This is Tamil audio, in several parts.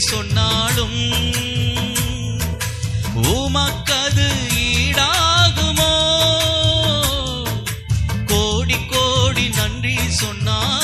சொன்னாலும் உமக்கது ஈடாகுமோ? கோடி கோடி நன்றி சொன்னால்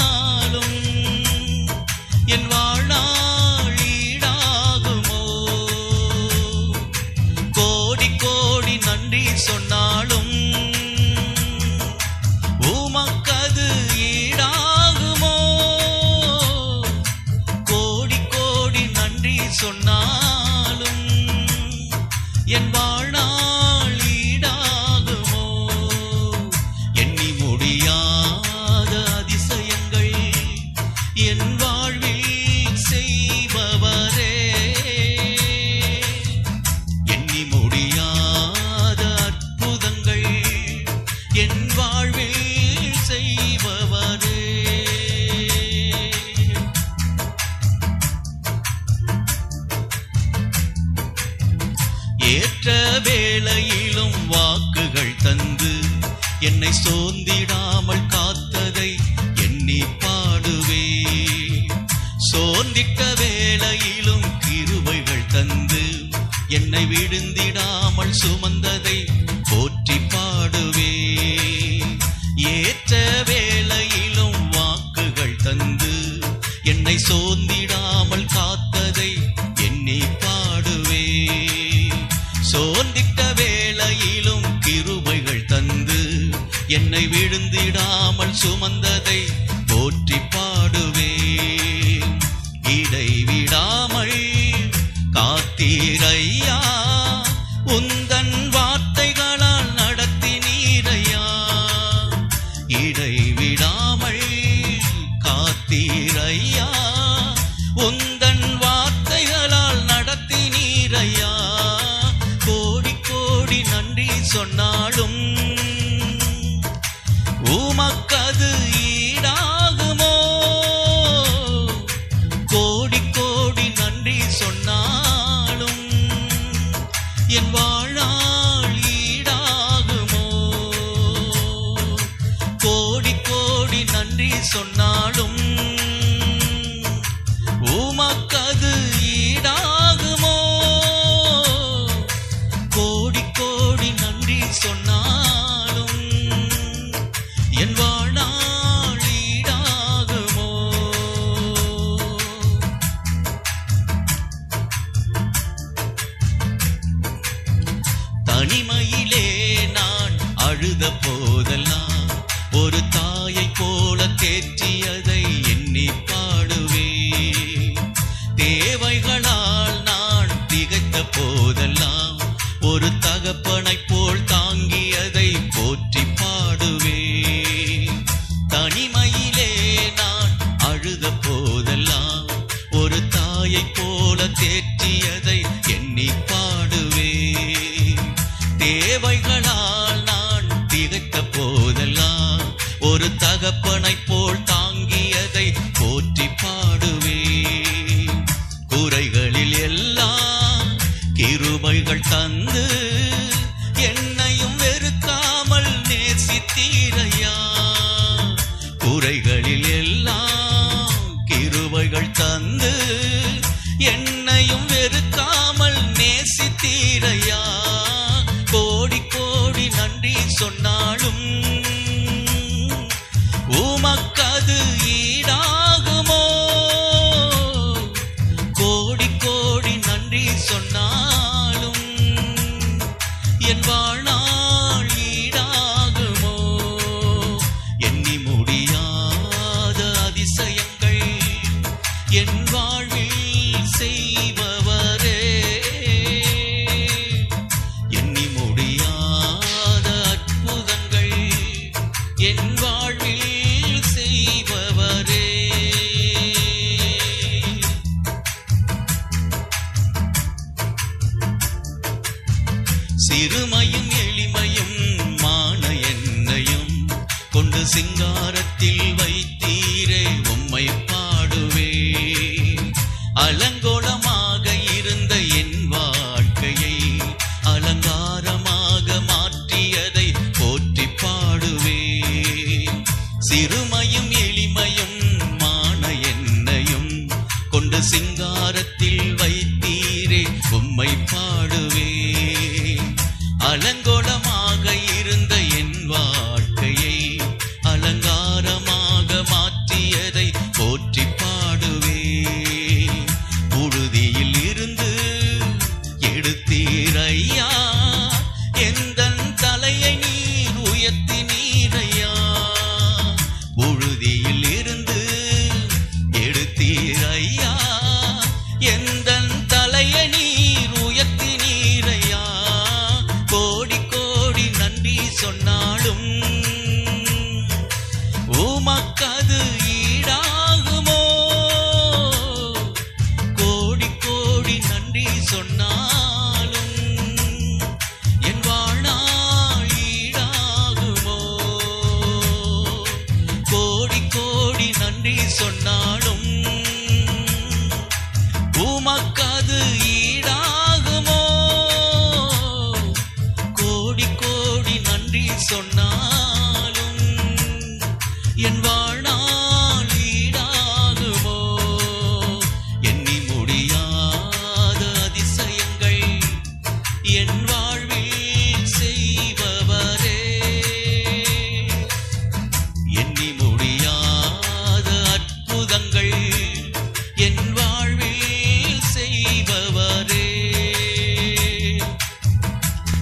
சோர்ந்திடாமல் காத்ததை எண்ணி பாடுவே. சோர்ந்திட்ட வேளையிலும் கிருபைகள் தந்து என்னை விழுந்திடாமல் சுமந்ததை போற்றி பாடுவே. ஏற்ற வேளையிலும் வாக்குகள் தந்து என்னை சோர்ந்திடாமல் காத்ததை எண்ணி பாடுவே. சோர்ந்திட்ட என்னை விழுந்திடாமல் சுமந்ததை போற்றி பாடுவே இடைவிடாமல் காத்தீரையா உந்தன் நன்றி சொன்னாலும் என் வாழால் ஈடாகுமோ? கோடி கோடி நன்றி சொன்னாலும் போல தேற்றியதை சொன்னாலும் சிறுமையும் எளிமையும் மான எண்ணையும் கொண்டு சிங்காரத்தில் வைத்தீரே உம்மை பாடுவே அலங்கோலமா உமக்கது ஈடாகுமோ? கோடி கோடி நன்றி சொன்னாலும் என் வாழ்நாள் ஈடாகுமோ? கோடி கோடி நன்றி சொன்னாலும் உமக்கது ஈடாகுமோ? கோடி கோடி நன்றி சொன்னாலும்